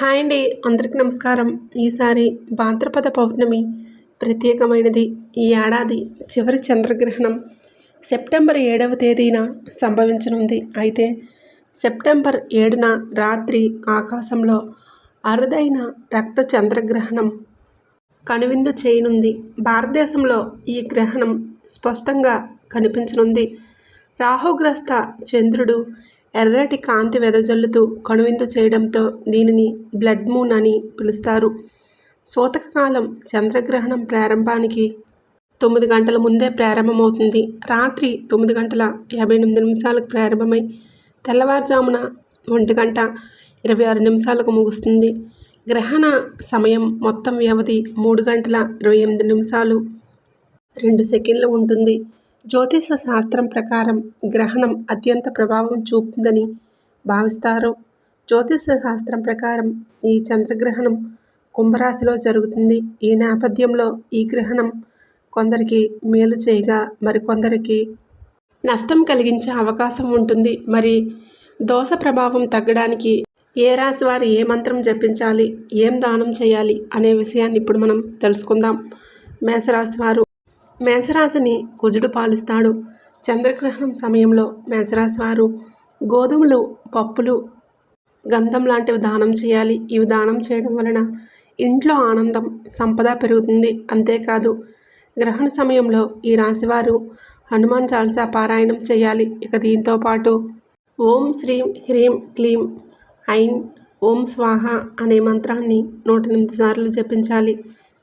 Hi అండి. అందరికి నమస్కారం. ఈసారి భాద్రపద పౌర్ణమి ప్రత్యేకమైనది. ఈ ఏడాది చివరి చంద్రగ్రహణం. సెప్టెంబర్ ఏడవ తేదీన సంభవించనుంది. అయితే సెప్టెంబర్ ఏడున రాత్రి ఆకాశంలో అరుదైన రక్త చంద్రగ్రహణం కనువిందు చేయనుంది. భారతదేశంలో ఈ గ్రహణం స్పష్టంగా కనిపించనుంది. రాహుగ్రస్త చంద్రుడు ఎర్రటి కాంతి వెదజల్లుతూ కనువిందు చేయడంతో దీనిని బ్లడ్ మూన్ అని పిలుస్తారు. సూతకకాలం చంద్రగ్రహణం ప్రారంభానికి తొమ్మిది గంటల ముందే ప్రారంభమవుతుంది. రాత్రి తొమ్మిది గంటల యాభై ఎనిమిది నిమిషాలకు ప్రారంభమై తెల్లవారుజామున ఒంటి గంట ఇరవై ఆరు నిమిషాలకు ముగుస్తుంది. గ్రహణ సమయం మొత్తం వ్యవధి మూడు గంటల ఇరవై ఎనిమిది నిమిషాలు రెండు సెకండ్లు ఉంటుంది. జ్యోతిష శాస్త్రం ప్రకారం గ్రహణం అత్యంత ప్రభావం చూపుతుందని భావిస్తారు. జ్యోతిష శాస్త్రం ప్రకారం ఈ చంద్రగ్రహణం కుంభరాశిలో జరుగుతుంది. ఈ నేపథ్యంలో ఈ గ్రహణం కొందరికి మేలు చేయగా మరికొందరికి నష్టం కలిగించే అవకాశం ఉంటుంది. మరి దోష ప్రభావం తగ్గడానికి ఏ రాశి వారు ఏ మంత్రం జపించాలి? ఏం దానం చేయాలి? అనే విషయాన్ని ఇప్పుడు మనం తెలుసుకుందాం. మేషరాశి వారు మేషరాశిని కుజుడు పాలిస్తాడు. చంద్రగ్రహణం సమయంలో మేషరాశి వారు గోధుమలు పప్పులు గంధం లాంటివి దానం చేయాలి. ఇవి దానం చేయడం వలన ఇంట్లో ఆనందం సంపద పెరుగుతుంది. అంతేకాదు గ్రహణ సమయంలో ఈ రాశివారు హనుమాన్ చాలీసా పారాయణం చేయాలి. ఇక దీంతో పాటు ఓం శ్రీం హ్రీం క్లీం ఐన్ ఓం స్వాహ అనే మంత్రాన్ని నూట ఎనిమిది సార్లు జపించాలి.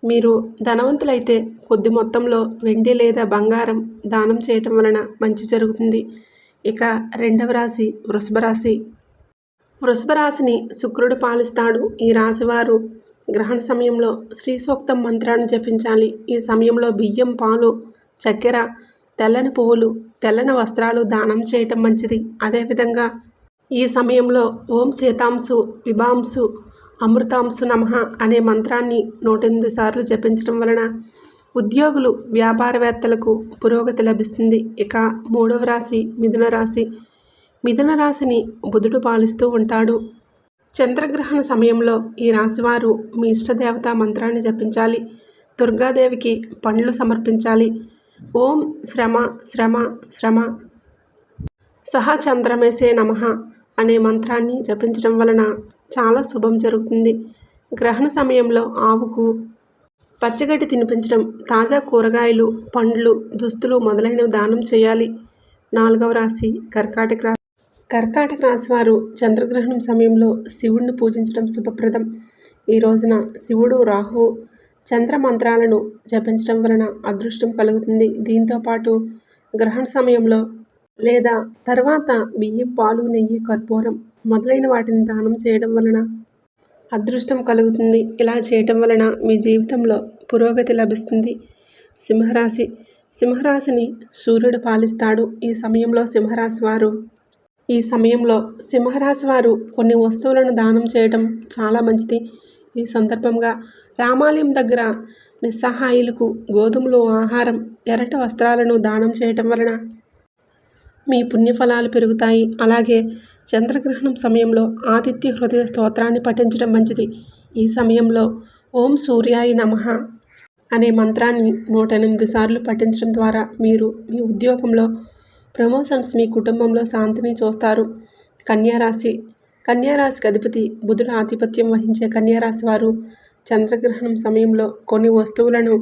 మీరు ధనవంతులైతే కొద్ది మొత్తంలో వెండి లేదా బంగారం దానం చేయటం వలన మంచి జరుగుతుంది. ఇక రెండవ రాశి వృషభ రాశి. వృషభ రాశిని శుక్రుడు పాలిస్తాడు. ఈ రాశివారు గ్రహణ సమయంలో శ్రీ సూక్తం మంత్రాన్ని జపించాలి. ఈ సమయంలో బియ్యం పాలు చక్కెర తెల్లని పువ్వులు తెల్లని వస్త్రాలు దానం చేయటం మంచిది. అదేవిధంగా ఈ సమయంలో ఓం శీతాంశు విభాంశు అమృతాంశు నమ అనే మంత్రాన్ని నూట ఎనిమిది సార్లు జపించడం వలన ఉద్యోగులు వ్యాపారవేత్తలకు పురోగతి లభిస్తుంది. ఇక మూడవ రాశి మిథున రాశి. మిథున రాశిని బుధుడు పాలిస్తూ ఉంటాడు. చంద్రగ్రహణ సమయంలో ఈ రాశివారు మీ ఇష్టదేవత మంత్రాన్ని జపించాలి. దుర్గాదేవికి పండ్లు సమర్పించాలి. ఓం శ్రమ శ్రమ శ్రమ. సహ చంద్రమేసే నమ అనే మంత్రాన్ని జపించడం వలన చాలా శుభం జరుగుతుంది. గ్రహణ సమయంలో ఆవుకు పచ్చగడ్డి తినిపించడం తాజా కూరగాయలు పండ్లు దుస్తులు మొదలైనవి దానం చేయాలి. నాలుగవ రాశి కర్కాటక రాశి కర్కాటక రాశి వారు చంద్రగ్రహణం సమయంలో శివుణ్ణి పూజించడం శుభప్రదం. ఈ రోజున శివుడు రాహు చంద్ర మంత్రాలను జపించడం వలన అదృష్టం కలుగుతుంది. దీంతోపాటు గ్రహణ సమయంలో లేదా తర్వాత బియ్యం పాలు నెయ్యి కర్పూరం మొదలైన వాటిని దానం చేయడం వలన అదృష్టం కలుగుతుంది. ఇలా చేయటం వలన మీ జీవితంలో పురోగతి లభిస్తుంది. సింహరాశి. సింహరాశిని సూర్యుడు పాలిస్తాడు. ఈ సమయంలో సింహరాశి వారు ఈ సమయంలో సింహరాశి వారు కొన్ని వస్తువులను దానం చేయటం చాలా మంచిది. ఈ సందర్భంగా రామాలయం దగ్గర నిస్సహాయులకు గోధుమలు ఆహారం ఎరటి వస్త్రాలను దానం చేయటం వలన మీ పుణ్యఫలాలు పెరుగుతాయి. అలాగే చంద్రగ్రహణం సమయంలో ఆదిత్య హృదయ స్తోత్రాన్ని పఠించడం మంచిది. ఈ సమయంలో ఓం సూర్యాయ నమ అనే మంత్రాన్ని నూట ఎనిమిది సార్లు పఠించడం ద్వారా మీరు మీ ఉద్యోగంలో ప్రమోషన్స్ మీ కుటుంబంలో శాంతిని చూస్తారు. కన్యారాశి కన్యారాశికి అధిపతి బుధుడు ఆధిపత్యం వహించే కన్యారాశి వారు చంద్రగ్రహణం సమయంలో కొన్ని వస్తువులను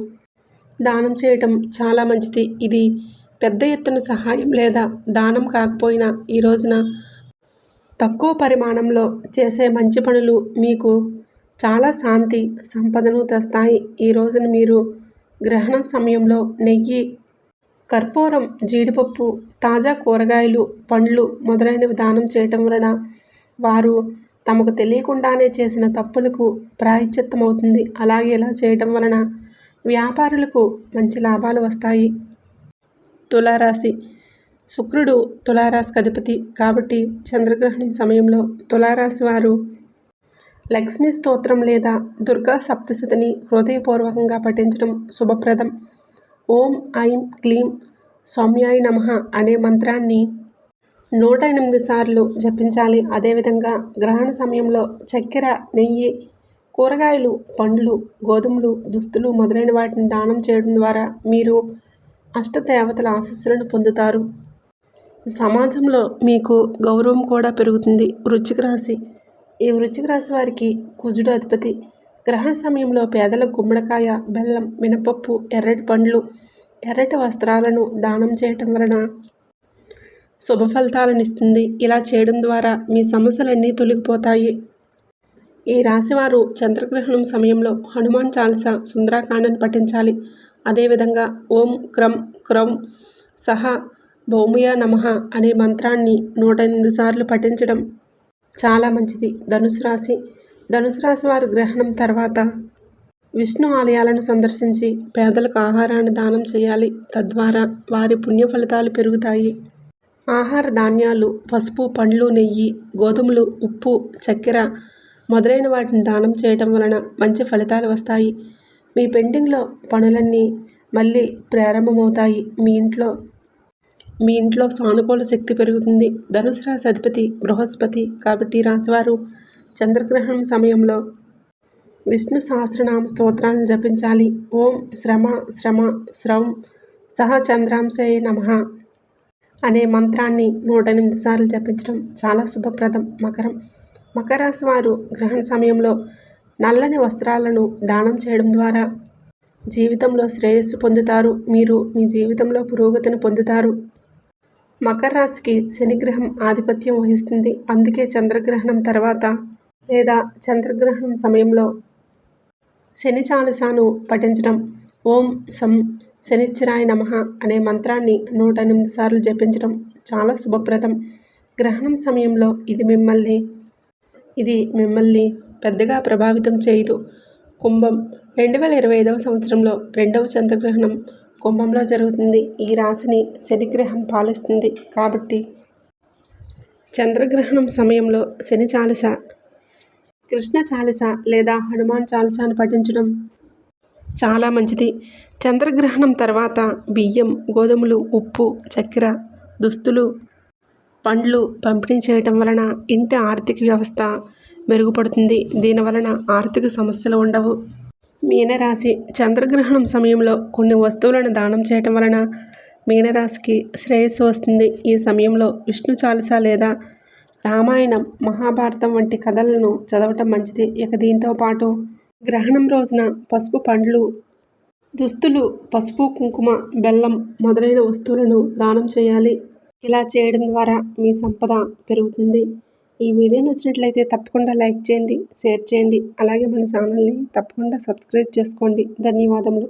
దానం చేయటం చాలా మంచిది. ఇది పెద్ద ఎత్తున సహాయం లేదా దానం కాకపోయినా ఈ రోజున తక్కువ పరిమాణంలో చేసే మంచి పనులు మీకు చాలా శాంతి సంపదను తెస్తాయి. ఈ రోజున మీరు గ్రహణం సమయంలో నెయ్యి కర్పూరం జీడిపప్పు తాజా కూరగాయలు పండ్లు మొదలైనవి దానం చేయటం వలన వారు తమకు తెలియకుండానే చేసిన తప్పులకు ప్రాయశ్చిత్తమవుతుంది. అలాగే ఇలా చేయటం వలన వ్యాపారులకు మంచి లాభాలు వస్తాయి. తులారాశి. శుక్రుడు తులారాశికి అధిపతి కాబట్టి చంద్రగ్రహణం సమయంలో తులారాశి వారు లక్ష్మీ స్తోత్రం లేదా దుర్గా సప్తశతిని హృదయపూర్వకంగా పఠించడం శుభప్రదం. ఓం ఐం క్లీం సౌమ్యాయ నమ అనే మంత్రాన్ని నూట ఎనిమిది సార్లు జపించాలి. అదేవిధంగా గ్రహణ సమయంలో చక్కెర నెయ్యి కూరగాయలు పండ్లు గోధుమలు దుస్తులు మొదలైన వాటిని దానం చేయడం ద్వారా మీరు అష్టదేవతల ఆశస్సులను పొందుతారు. సమాజంలో మీకు గౌరవం కూడా పెరుగుతుంది. వృశ్చిక రాశి. ఈ వృశ్చిక రాశి వారికి కుజుడు అధిపతి. గ్రహణ సమయంలో పేదలకు గుమ్మడికాయ బెల్లం మినపప్పు ఎర్రటి పండ్లు ఎర్రటి వస్త్రాలను దానం చేయటం వలన శుభ ఫలితాలను ఇస్తుంది. ఇలా చేయడం ద్వారా మీ సమస్యలన్నీ తొలగిపోతాయి. ఈ రాశివారు చంద్రగ్రహణం సమయంలో హనుమాన్ చాలీసా సుందరాకాండను పఠించాలి. అదేవిధంగా ఓం క్రం క్రౌం సహా భౌమయ నమః అనే మంత్రాన్ని నూట ఎనిమిది సార్లు పఠించడం చాలా మంచిది. ధనుసు రాశి ధనుసు రాశి వారు గ్రహణం తర్వాత విష్ణు ఆలయాలను సందర్శించి పేదలకు ఆహారాన్ని దానం చేయాలి. తద్వారా వారి పుణ్య ఫలితాలు పెరుగుతాయి. ఆహార ధాన్యాలు పసుపు పండ్లు నెయ్యి గోధుమలు ఉప్పు చక్కెర మొదలైన వాటిని దానం చేయటం వలన మంచి ఫలితాలు వస్తాయి. మీ పెండింగ్లో పనులన్నీ మళ్ళీ ప్రారంభమవుతాయి. మీ ఇంట్లో మీ ఇంట్లో సానుకూల శక్తి పెరుగుతుంది. ధనుసు రాశి అధిపతి బృహస్పతి కాబట్టి రాశివారు చంద్రగ్రహణం సమయంలో విష్ణు సహస్రనామ స్తోత్రాన్ని జపించాలి. ఓం శ్రమ శ్రమ శ్రవం సహ చంద్రాంశయ నమ అనే మంత్రాన్ని నూట ఎనిమిది సార్లు జపించడం చాలా శుభప్రదం. మకరం మకర రాశి వారు గ్రహణ సమయంలో నల్లని వస్త్రాలను దానం చేయడం ద్వారా జీవితంలో శ్రేయస్సు పొందుతారు. మీరు మీ జీవితంలో పురోగతిని పొందుతారు. మకర రాశికి శనిగ్రహం ఆధిపత్యం వహిస్తుంది. అందుకే చంద్రగ్రహణం తర్వాత లేదా చంద్రగ్రహణం సమయంలో శని చాలసాను పఠించడం. ఓం సం శనిశ్చరాయ నమ అనే మంత్రాన్ని నూట ఎనిమిది సార్లు జపించడం చాలా శుభప్రదం. గ్రహణం సమయంలో ఇది మిమ్మల్ని ఇది మిమ్మల్ని పెద్దగా ప్రభావితం చేయదు కుంభం రెండు వేల ఇరవై ఐదవ సంవత్సరంలో రెండవ చంద్రగ్రహణం కుంభంలో జరుగుతుంది. ఈ రాశిని శనిగ్రహం పాలిస్తుంది కాబట్టి చంద్రగ్రహణం సమయంలో శని చాలస కృష్ణ చాలస లేదా హనుమాన్ చాలసాను పఠించడం చాలా మంచిది. చంద్రగ్రహణం తర్వాత బియ్యం గోధుమలు ఉప్పు చక్కెర దుస్తులు పండ్లు పంపిణీ చేయటం వలన ఇంటి ఆర్థిక వ్యవస్థ మెరుగుపడుతుంది. దీనివలన ఆర్థిక సమస్యలు ఉండవు. మీనరాశి చంద్రగ్రహణం సమయంలో కొన్ని వస్తువులను దానం చేయటం వలన మీనరాశికి శ్రేయస్సు వస్తుంది. ఈ సమయంలో విష్ణు చాలస లేదా రామాయణం మహాభారతం వంటి కథలను చదవటం మంచిది. ఇక దీంతో పాటు గ్రహణం రోజున పసుపు పండ్లు దుస్తులు పసుపు కుంకుమ బెల్లం మొదలైన వస్తువులను దానం చేయాలి. ఇలా చేయడం ద్వారా మీ సంపద పెరుగుతుంది. ఈ వీడియో నచ్చినట్లయితే తప్పకుండా లైక్ చేయండి షేర్ చేయండి అలాగే మన ఛానల్ని తప్పకుండా సబ్స్క్రైబ్ చేసుకోండి. ధన్యవాదములు.